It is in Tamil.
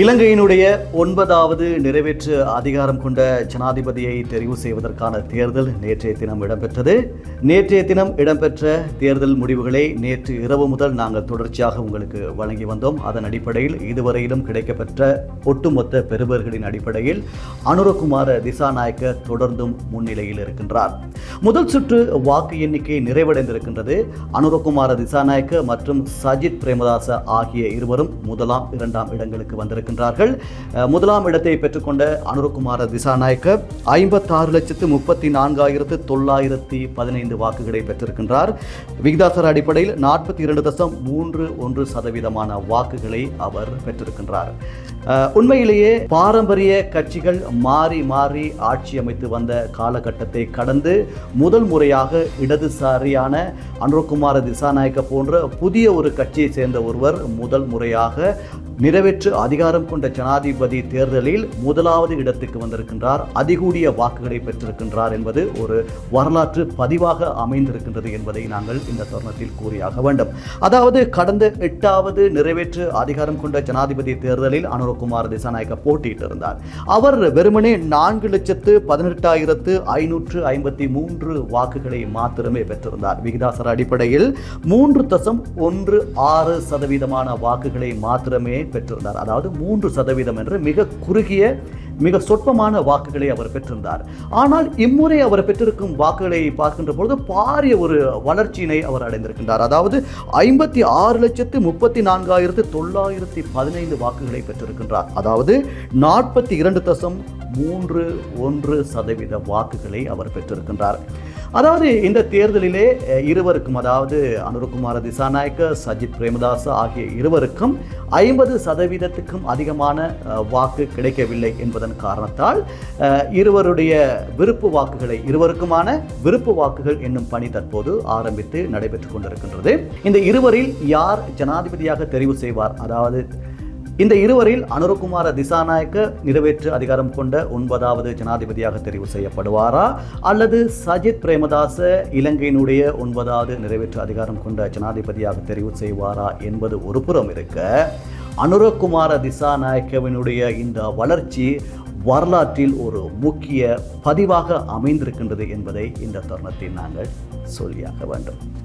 இலங்கையினுடைய ஒன்பதாவது நிறைவேற்று அதிகாரம் கொண்ட ஜனாதிபதியை தெரிவு செய்வதற்கான தேர்தல் நேற்றைய தினம் இடம்பெற்றது. நேற்றைய தினம் இடம்பெற்ற தேர்தல் முடிவுகளை நேற்று இரவு முதல் நாங்கள் தொடர்ச்சியாக உங்களுக்கு வழங்கி வந்தோம். அதன் அடிப்படையில் இதுவரையிலும் கிடைக்கப்பெற்ற ஒட்டுமொத்த பெறுபர்களின் அடிப்படையில் அனுரகுமார திசாநாயக்க தொடர்ந்தும் முன்னிலையில் இருக்கின்றார். முதல் சுற்று வாக்கு எண்ணிக்கை நிறைவடைந்திருக்கின்றது. அனுரகுமார திசாநாயக்க மற்றும் சஜித் பிரேமதாச ஆகிய இருவரும் முதலாம் இரண்டாம் இடங்களுக்கு வந்திருக்கிறார் இருக்கின்றார்கள் முதலாம் இடத்தை பெற்றுக்கொண்ட அனுரகுமார திசாநாயக்க ஐம்பத்தாறு லட்சத்து முப்பத்தி நான்காயிரத்து தொள்ளாயிரத்தி பதினைந்து வாக்குகளை பெற்றிருக்கின்றார். விகிதாசார அடிப்படையில் நாற்பத்தி இரண்டு தசம் மூன்று ஒன்று சதவீதமான வாக்குகளை அவர் பெற்றிருக்கின்றார். உண்மையிலேயே பாரம்பரிய கட்சிகள் மாறி மாறி ஆட்சி அமைத்து வந்த காலகட்டத்தை கடந்து முதல் முறையாக இடதுசாரியான அனுரகுமார திசாநாயக்க போன்ற புதிய ஒரு கட்சியை சேர்ந்த ஒருவர் முதல் முறையாக நிறைவேற்று அதிகாரம் கொண்ட ஜனாதிபதி தேர்தலில் முதலாவது இடத்துக்கு வந்திருக்கின்றார். அதிகூடிய வாக்குகளை பெற்றிருக்கின்றார் என்பது ஒரு வரலாற்று பதிவாக அமைந்திருக்கின்றது என்பதை நாங்கள் இந்த தருணத்தில் கூறியாக வேண்டும். அதாவது கடந்த எட்டாவது நிறைவேற்று அதிகாரம் கொண்ட ஜனாதிபதி தேர்தலில் அனுர அனுரகுமார் திசாநாயக்க போட்டியிட்டிருந்தார். அவர் வெறுமனே நான்கு லட்சத்து பதினெட்டாயிரத்து ஐநூற்று ஐம்பத்தி மூன்று வாக்குகளை மாத்திரமே பெற்றிருந்தார். விகிதாசர அடிப்படையில் மூன்று தசம் ஒன்று ஆறு சதவீதமான வாக்குகளை மாத்திரமே பெற்றிருந்தார். அதாவது மூன்று சதவீதம் என்று மிக குறுகிய மிக சொற்பமான வாக்குகளை அவர் பெற்றிருந்தார். ஆனால் இம்முறை அவர் பெற்றிருக்கும் வாக்குகளை பார்க்கின்ற பொழுது பாரிய ஒரு வளர்ச்சியினை அவர் அடைந்திருக்கின்றார். அதாவது ஐம்பத்தி ஆறு லட்சத்து முப்பத்தி நான்காயிரத்து தொள்ளாயிரத்தி பதினைந்து வாக்குகளை பெற்றிருக்கின்றார். அதாவது நாற்பத்தி இரண்டு தசம் மூன்று ஒன்று சதவீத வாக்குகளை அவர் பெற்றிருக்கின்றார். அதாவது இந்த தேர்தலிலே இருவருக்கும் அதாவது அனுரகுமார திசாநாயக்க சஜித் பிரேமதாஸ் ஆகிய இருவருக்கும் ஐம்பது சதவீதத்துக்கும் அதிகமான வாக்கு கிடைக்கவில்லை என்பதன் காரணத்தால் இருவருடைய விருப்பு வாக்குகளை இருவருக்குமான விருப்பு வாக்குகள் என்னும் பணி தற்போது ஆரம்பித்து நடைபெற்றுக் கொண்டிருக்கின்றது. இந்த இருவரில் யார் ஜனாதிபதியாக தெரிவு செய்வார்? அதாவது இந்த இருவரில் அனுரகுமார திசாநாயக்க நிறைவேற்று அதிகாரம் கொண்ட ஒன்பதாவது ஜனாதிபதியாக தெரிவு செய்யப்படுவாரா? அல்லது சஜித் பிரேமதாச இலங்கையினுடைய ஒன்பதாவது நிறைவேற்று அதிகாரம் கொண்ட ஜனாதிபதியாக தெரிவு செய்வாரா என்பது ஒரு புறம் இருக்க அனுரகுமார திசாநாயக்கவினுடைய இந்த வளர்ச்சி வரலாற்றில் ஒரு முக்கிய பதிவாக அமைந்திருக்கின்றது என்பதை இந்த தருணத்தில் நாங்கள் சொல்லியாக வேண்டும்.